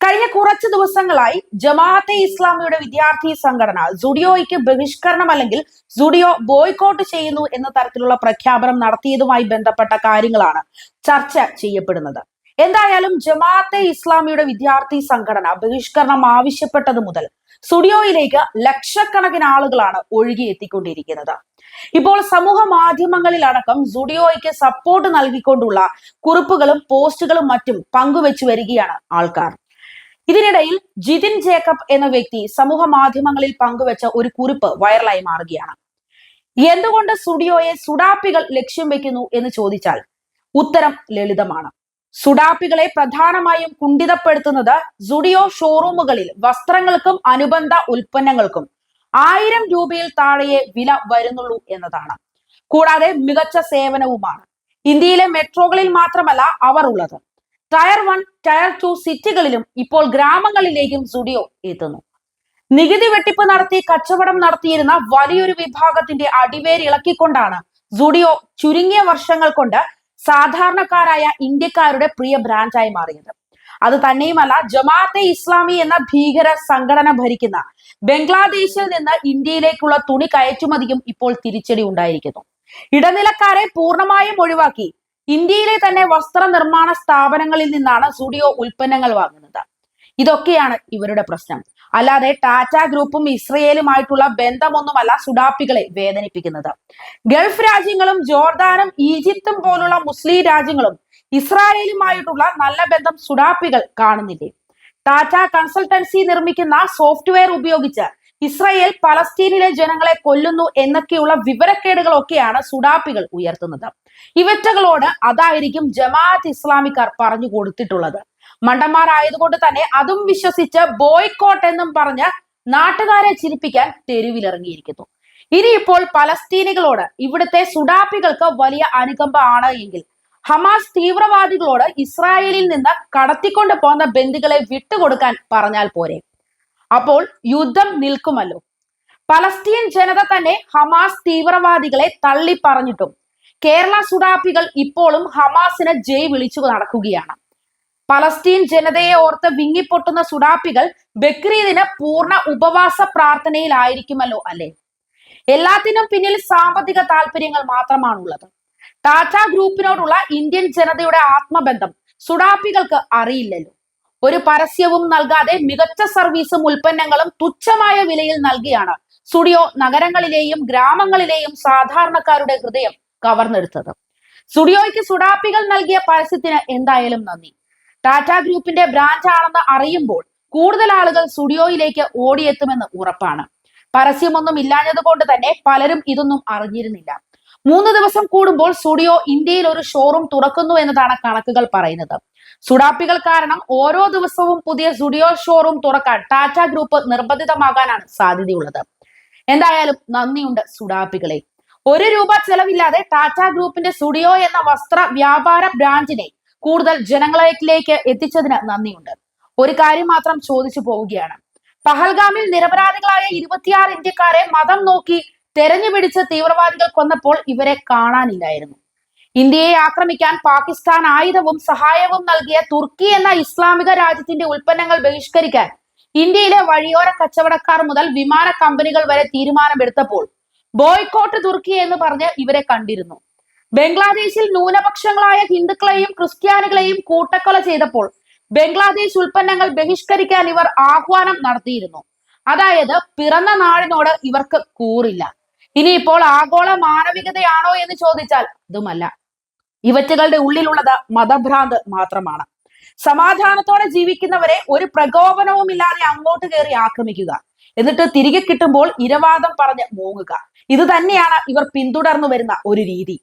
കഴിഞ്ഞ കുറച്ച് ദിവസങ്ങളായി ജമാഅത്തെ ഇസ്ലാമിയുടെ വിദ്യാർത്ഥി സംഘടന സുഡിയോയ്ക്ക് ബഹിഷ്കരണം അല്ലെങ്കിൽ സുഡിയോ ബോയ്ക്കോട്ട് ചെയ്യുന്നു എന്ന തരത്തിലുള്ള പ്രഖ്യാപനം നടത്തിയതുമായി ബന്ധപ്പെട്ട കാര്യങ്ങളാണ് ചർച്ച ചെയ്യപ്പെടുന്നത്. എന്തായാലും ജമാഅത്തെ ഇസ്ലാമിയുടെ വിദ്യാർത്ഥി സംഘടന ബഹിഷ്കരണം ആവശ്യപ്പെട്ടത് മുതൽ സ്റ്റുഡിയോയിലേക്ക് ലക്ഷക്കണക്കിന് ആളുകളാണ് ഒഴുകിയെത്തിക്കൊണ്ടിരിക്കുന്നത്. ഇപ്പോൾ സമൂഹ മാധ്യമങ്ങളിലടക്കം സുഡിയോയ്ക്ക് സപ്പോർട്ട് നൽകിക്കൊണ്ടുള്ള കുറിപ്പുകളും പോസ്റ്റുകളും മറ്റും പങ്കുവെച്ചു വരികയാണ് ആൾക്കാർ. ഇതിനിടയിൽ ജിതിൻ ജേക്കബ് എന്ന വ്യക്തി സമൂഹ മാധ്യമങ്ങളിൽ പങ്കുവെച്ച ഒരു കുറിപ്പ് വൈറലായി മാറുകയാണ്. എന്തുകൊണ്ട് സ്റ്റുഡിയോയെ സുഡാപ്പികൾ ലക്ഷ്യം വെക്കുന്നു എന്ന് ചോദിച്ചാൽ ഉത്തരം ലളിതമാണ്. സുഡാപ്പികളെ പ്രധാനമായും കുണ്ഠിതപ്പെടുത്തുന്നത് സുഡിയോ ഷോറൂമുകളിൽ വസ്ത്രങ്ങൾക്കും അനുബന്ധ ഉൽപ്പന്നങ്ങൾക്കും ആയിരം രൂപയിൽ താഴെയെ വില വരുന്നുള്ളൂ എന്നതാണ്. കൂടാതെ മികച്ച സേവനവുമാണ്. ഇന്ത്യയിലെ മെട്രോകളിൽ മാത്രമല്ല അവർ ഉള്ളത്. ടയർ വൺ ടയർ ടു സിറ്റികളിലും ഇപ്പോൾ ഗ്രാമങ്ങളിലേക്കും സുഡിയോ എത്തുന്നു. നികുതി വെട്ടിപ്പ് നടത്തി കച്ചവടം നടത്തിയിരുന്ന വലിയൊരു വിഭാഗത്തിന്റെ അടിവേര് ഇളക്കിക്കൊണ്ടാണ് സുഡിയോ ചുരുങ്ങിയ വർഷങ്ങൾ കൊണ്ട് സാധാരണക്കാരായ ഇന്ത്യക്കാരുടെ പ്രിയ ബ്രാൻഡായി മാറിയത്. അത് തന്നെയുമല്ല ജമാഅത്തെ ഇസ്ലാമി എന്ന ഭീകര സംഘടന ഭരിക്കുന്ന ബംഗ്ലാദേശിൽ നിന്ന് ഇന്ത്യയിലേക്കുള്ള തുണി കയറ്റുമതിയും ഇപ്പോൾ തിരിച്ചടി ഉണ്ടായിരിക്കുന്നു. ഇടനിലക്കാരെ പൂർണമായും ഒഴിവാക്കി ഇന്ത്യയിലെ തന്നെ വസ്ത്ര നിർമ്മാണ സ്ഥാപനങ്ങളിൽ നിന്നാണ് സുഡിയോ ഉൽപ്പന്നങ്ങൾ വാങ്ങുന്നത്. ഇതൊക്കെയാണ് ഇവരുടെ പ്രശ്നം. അല്ലാതെ ടാറ്റ ഗ്രൂപ്പും ഇസ്രയേലുമായിട്ടുള്ള ബന്ധമൊന്നുമല്ല സുഡാപ്പികളെ വേദനിപ്പിക്കുന്നത്. ഗൾഫ് രാജ്യങ്ങളും ജോർദാനും ഈജിപ്തും പോലുള്ള മുസ്ലിം രാജ്യങ്ങളും ഇസ്രായേലുമായിട്ടുള്ള നല്ല ബന്ധം സുഡാപ്പികൾ കാണുന്നില്ലേ? ടാറ്റ കൺസൾട്ടൻസി നിർമ്മിക്കുന്ന സോഫ്റ്റ്വെയർ ഉപയോഗിച്ച് ഇസ്രായേൽ പലസ്തീനിലെ ജനങ്ങളെ കൊല്ലുന്നു എന്നൊക്കെയുള്ള വിവരക്കേടുകളൊക്കെയാണ് സുഡാപ്പികൾ ഉയർത്തുന്നത്. ഇവറ്റകളോട് അതായിരിക്കും ജമാഅത്ത് ഇസ്ലാമിക്കാർ പറഞ്ഞു കൊടുത്തിട്ടുള്ളത്. മണ്ടന്മാരായതുകൊണ്ട് തന്നെ അതും വിശ്വസിച്ച് ബോയ്ക്കോട്ട് എന്നും പറഞ്ഞ് നാട്ടുകാരെ ചിരിപ്പിക്കാൻ തെരുവിലിറങ്ങിയിരിക്കുന്നു. ഇനിയിപ്പോൾ പലസ്തീനികളോട് ഇവിടുത്തെ സുഡാപ്പികൾക്ക് വലിയ അനുകമ്പ ആണ് എങ്കിൽ ഹമാസ് തീവ്രവാദികളോട് ഇസ്രായേലിൽ നിന്ന് കടത്തിക്കൊണ്ട് പോകുന്ന ബന്ദികളെ വിട്ടുകൊടുക്കാൻ പറഞ്ഞാൽ പോരെ? അപ്പോൾ യുദ്ധം നിൽക്കുമല്ലോ. പലസ്തീൻ ജനത തന്നെ ഹമാസ് തീവ്രവാദികളെ തള്ളി പറഞ്ഞിട്ടും കേരള സുഡാപ്പികൾ ഇപ്പോഴും ഹമാസിനെ ജയ് വിളിച്ചു നടക്കുകയാണ്. പലസ്തീൻ ജനതയെ ഓർത്ത് വിങ്ങിപ്പൊട്ടുന്ന സുഡാപ്പികൾ ബക്രീദിന് പൂർണ ഉപവാസ പ്രാർത്ഥനയിലായിരിക്കുമല്ലോ അല്ലെ? എല്ലാത്തിനും പിന്നിൽ സാമ്പത്തിക താല്പര്യങ്ങൾ മാത്രമാണുള്ളത്. ടാറ്റ ഗ്രൂപ്പിനോടുള്ള ഇന്ത്യൻ ജനതയുടെ ആത്മബന്ധം സുഡാപ്പികൾക്ക് അറിയില്ലല്ലോ. ഒരു പരസ്യവും നൽകാതെ മികച്ച സർവീസും ഉൽപ്പന്നങ്ങളും തുച്ഛമായ വിലയിൽ നൽകിയാണ് സ്റ്റുഡിയോ നഗരങ്ങളിലെയും ഗ്രാമങ്ങളിലെയും സാധാരണക്കാരുടെ ഹൃദയം കവർന്നെടുത്തത്. സ്റ്റുഡിയോയ്ക്ക് സുഡാപ്പികൾ നൽകിയ പരസ്യത്തിന് എന്തായാലും നന്ദി. ടാറ്റ ഗ്രൂപ്പിന്റെ ബ്രാൻഡ് ആണെന്ന് അറിയുമ്പോൾ കൂടുതൽ ആളുകൾ സ്റ്റുഡിയോയിലേക്ക് ഓടിയെത്തുമെന്ന് ഉറപ്പാണ്. പരസ്യമൊന്നും ഇല്ലാഞ്ഞതുകൊണ്ട് തന്നെ പലരും ഇതൊന്നും അറിഞ്ഞിരുന്നില്ല. മൂന്ന് ദിവസം കൂടുമ്പോൾ സ്റ്റുഡിയോ ഇന്ത്യയിൽ ഒരു ഷോറൂം തുറക്കുന്നു എന്നതാണ് കണക്കുകൾ പറയുന്നത്. സുഡാപ്പികൾ കാരണം ഓരോ ദിവസവും പുതിയ സ്റ്റുഡിയോ ഷോറൂം തുറക്കാൻ ടാറ്റ ഗ്രൂപ്പ് നിർബന്ധിതമാകാനാണ് സാധ്യതയുള്ളത്. എന്തായാലും നന്ദിയുണ്ട് സുഡാപ്പികളെ. ഒരു രൂപ ചെലവില്ലാതെ ടാറ്റ ഗ്രൂപ്പിന്റെ സ്റ്റുഡിയോ എന്ന വസ്ത്ര വ്യാപാര ബ്രാൻഡിനെ കൂടുതൽ ജനങ്ങളിലേക്ക് എത്തിച്ചതിന് നന്ദിയുണ്ട്. ഒരു കാര്യം മാത്രം ചോദിച്ചു പോവുകയാണ്. പഹൽഗാമിൽ നിരപരാധികളായ ഇരുപത്തിയാറ് ഇന്ത്യക്കാരെ മതം നോക്കി തെരഞ്ഞു പിടിച്ച തീവ്രവാദികൾ കൊന്നപ്പോൾ ഇവരെ കാണാനില്ലായിരുന്നു. ഇന്ത്യയെ ആക്രമിക്കാൻ പാകിസ്ഥാൻ ആയുധവും സഹായവും നൽകിയ തുർക്കി എന്ന ഇസ്ലാമിക രാജ്യത്തിന്റെ ഉൽപ്പന്നങ്ങൾ ബഹിഷ്കരിക്കാൻ ഇന്ത്യയിലെ വഴിയോര കച്ചവടക്കാർ മുതൽ വിമാന കമ്പനികൾ വരെ തീരുമാനമെടുത്തപ്പോൾ ബോയ്ക്കോട്ട് തുർക്കി എന്ന് പറഞ്ഞ് ഇവരെ കണ്ടിരുന്നു. ബംഗ്ലാദേശിൽ ന്യൂനപക്ഷങ്ങളായ ഹിന്ദുക്കളെയും ക്രിസ്ത്യാനികളെയും കൂട്ടക്കൊല ചെയ്തപ്പോൾ ബംഗ്ലാദേശ് ഉൽപ്പന്നങ്ങൾ ബഹിഷ്കരിക്കാൻ ഇവർ ആഹ്വാനം നടത്തിയിരുന്നു. അതായത് പിറന്ന നാടിനോട് ഇവർക്ക് കൂറില്ല. ഇനിയിപ്പോൾ ആഗോള മാനവികതയാണോ എന്ന് ചോദിച്ചാൽ അതുമല്ല. ഇവറ്റകളുടെ ഉള്ളിലുള്ളത് മതഭ്രാന്ത് മാത്രമാണ്. സമാധാനത്തോടെ ജീവിക്കുന്നവരെ ഒരു പ്രകോപനവും ഇല്ലാതെ അങ്ങോട്ട് കയറി ആക്രമിക്കുക. എന്നിട്ട് തിരികെ കിട്ടുമ്പോൾ ഇരവാദം പറഞ്ഞ് മൂങ്ങുക. ഇത് തന്നെയാണ് ഇവർ പിന്തുടർന്നു വരുന്ന ഒരു രീതി.